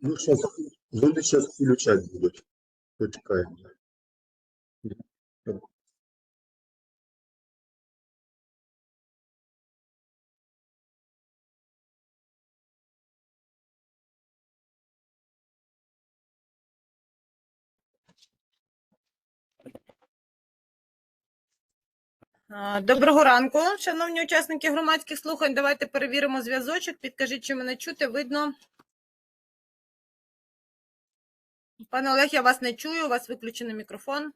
Ну, сейчас, люди сейчас включать будут. Почекаємо. Доброго ранку, шановні учасники громадських слухань. Давайте перевіримо зв'язочок. Підкажіть, чи мене чути, видно. Пане Олег, я вас не чую, у вас виключений мікрофон.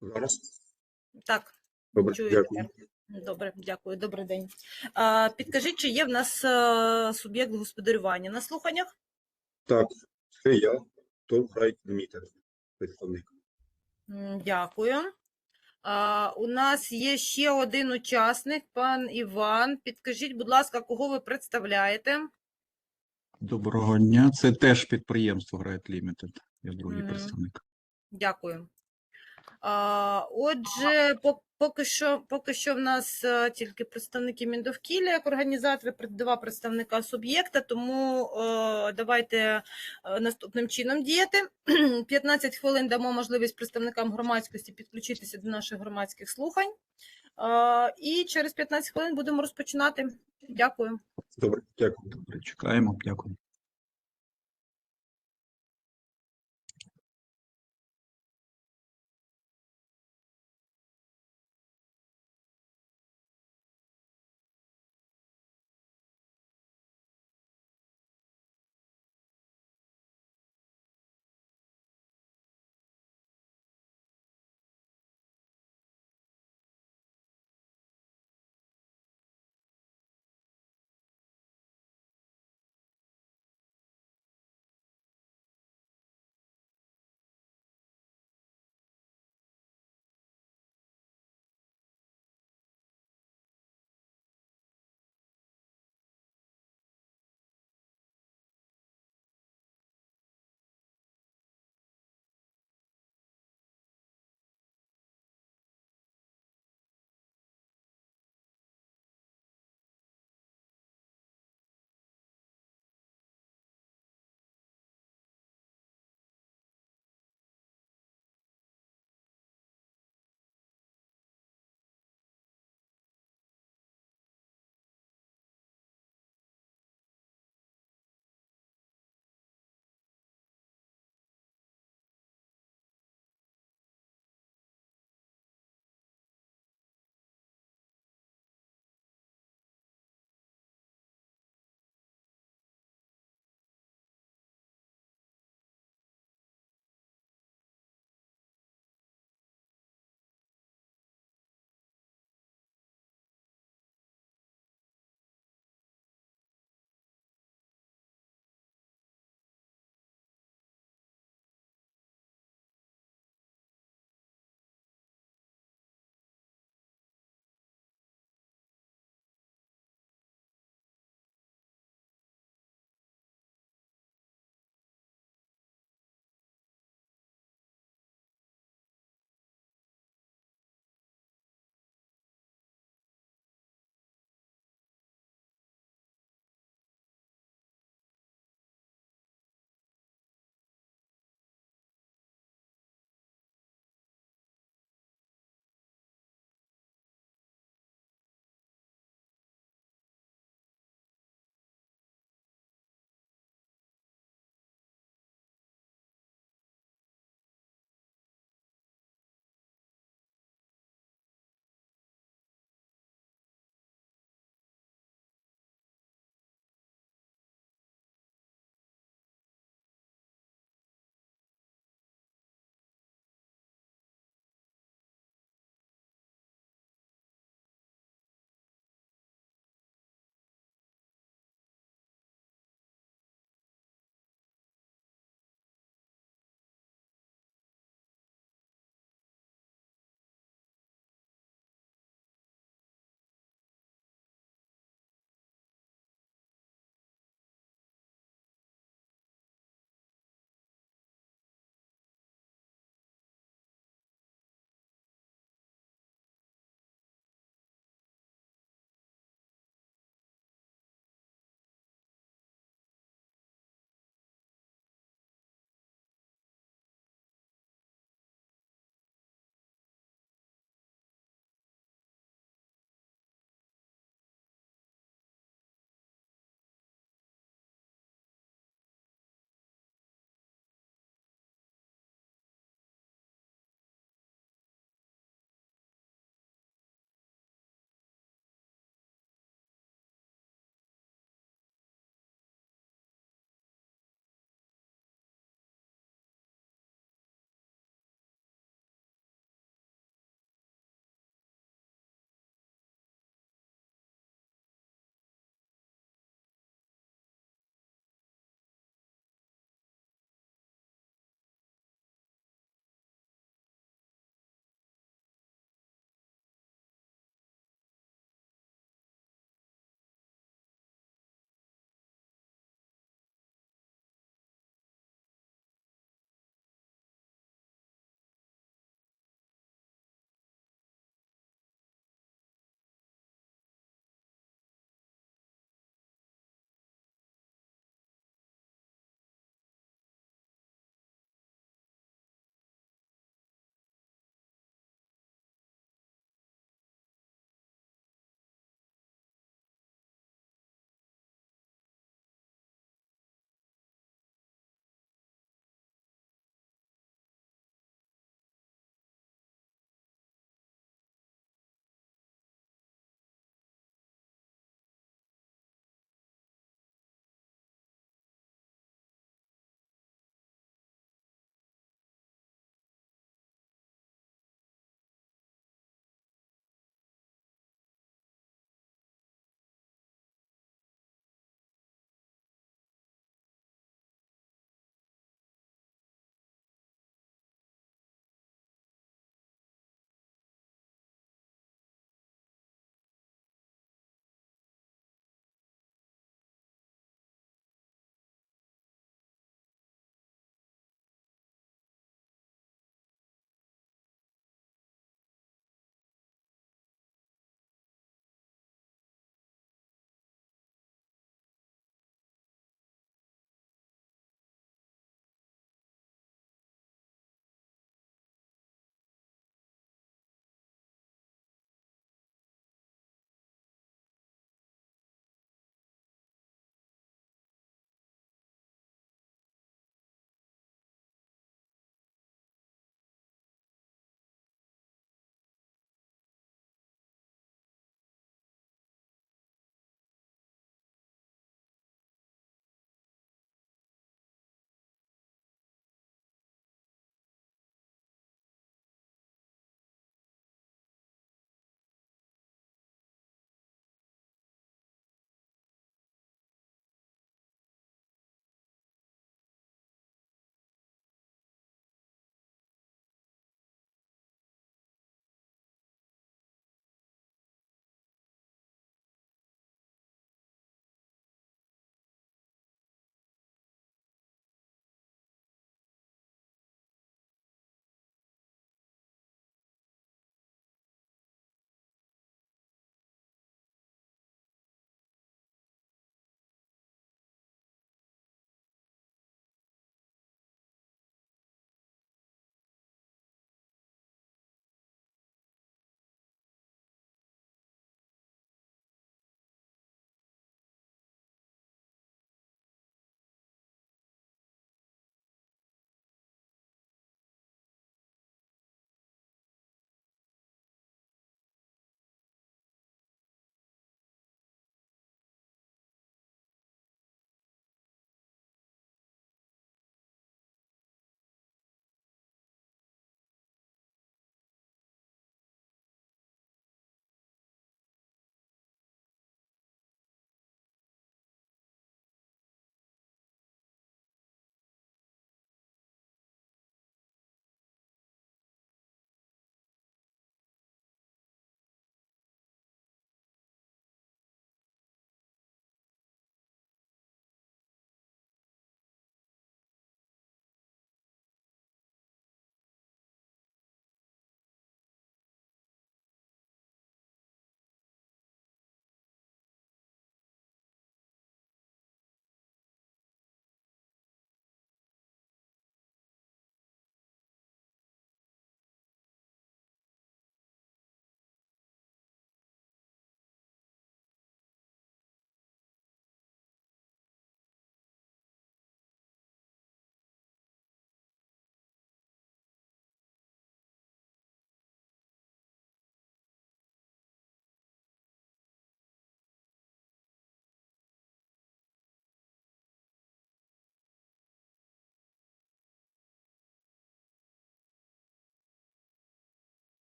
Зараз. Так, Добре, чую дякую. тепер. Добре, дякую, добрий день. А, Підкажіть, чи є в нас е, суб'єкт господарювання на слуханнях? Так, це я, ТОВ Райт Дмитр, представник. Дякую. А, у нас є ще один учасник, пан Іван. Підкажіть, будь ласка, кого ви представляєте? Доброго дня. Це теж підприємство Грайт Limited. Я другий mm. представник. Дякую. Отже, поки що, поки що в нас е, тільки представники Міндовкілля як організатори, два представника суб'єкта, тому е, давайте е, наступним чином діяти. 15 хвилин дамо можливість представникам громадськості підключитися до наших громадських слухань. І через 15 хвилин будемо розпочинати. Дякую. Добре, дякую. Добре, чекаємо. Дякую.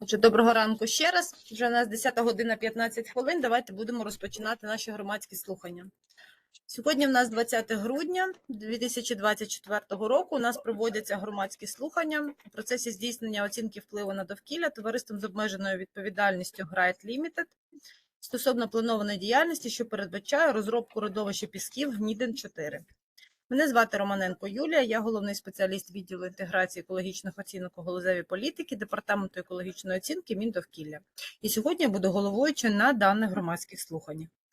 Отже, доброго ранку ще раз. Вже у нас 10 година 15 хвилин. Давайте будемо розпочинати наші громадські слухання. Сьогодні в нас 20 грудня 2024 року. У нас проводяться громадські слухання у процесі здійснення оцінки впливу на довкілля товариством з обмеженою відповідальністю Грайт Limited стосовно планованої діяльності, що передбачає розробку родовища пісків Гніден 4. Мене звати Романенко Юлія, я головний спеціаліст відділу інтеграції екологічних оцінок у галузевій політики Департаменту екологічної оцінки Міндовкілля. І сьогодні я буду головуючою на даних громадських слуханнях.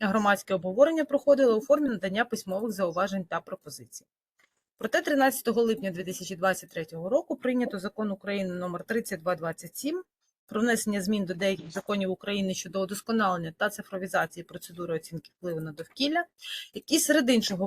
А Громадське обговорення проходило у формі надання письмових зауважень та пропозицій. Проте 13 липня 2023 року прийнято закон України номер 3227 про внесення змін до деяких законів України щодо удосконалення та цифровізації процедури оцінки впливу на довкілля, який серед іншого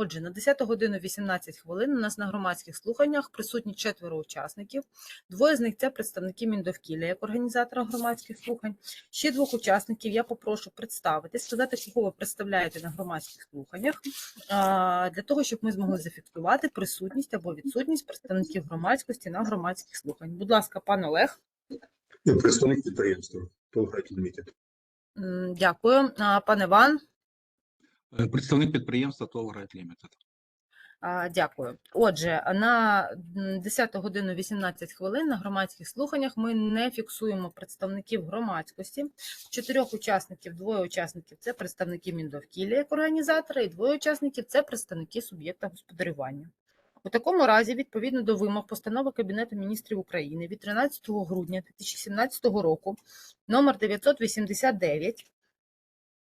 Отже, на 10 годину 18 хвилин у нас на громадських слуханнях присутні четверо учасників. Двоє з них це представники Міндовкілля як організатора громадських слухань. Ще двох учасників я попрошу представити, сказати, кого ви представляєте на громадських слуханнях, для того, щоб ми змогли зафіксувати присутність або відсутність представників громадськості на громадських слухань. Будь ласка, пан Олег. Представник підприємства ТОВ «Грайт Лімітед». Дякую. Пан Іван. Е, Представник підприємства ТОВ Грайт Limited. Дякую. Отже, на м, 10 годину 18 хвилин на громадських слуханнях ми не фіксуємо представників громадськості. Чотирьох учасників, двоє учасників це представники Міндовкілля як організатора, і двоє учасників це представники суб'єкта господарювання. У такому разі, відповідно до вимог постанови Кабінету міністрів України від 13 грудня 2017 року, номер 989,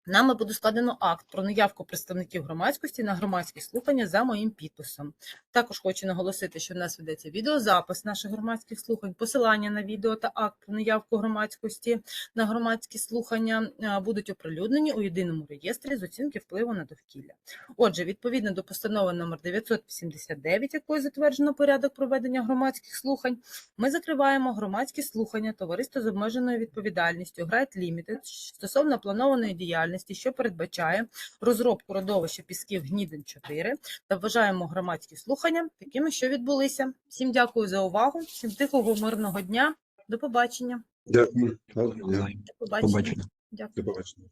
Нами буде складено акт про наявку представників громадськості на громадські слухання за моїм підписом. Також хочу наголосити, що в нас ведеться відеозапис наших громадських слухань, посилання на відео та акт про наявку громадськості на громадські слухання будуть оприлюднені у єдиному реєстрі з оцінки впливу на довкілля. Отже, відповідно до постанови номер 989, якою затверджено порядок проведення громадських слухань, ми закриваємо громадські слухання товариства з обмеженою відповідальністю Грайт Limited стосовно планованої діяльності, що передбачає розробку родовища пісків гнідин 4 та вважаємо громадські слухання такими, що відбулися. Всім дякую за увагу, всім тихого мирного дня. До побачення. Дякую. До побачення. Побачення. Дякую. До побачення.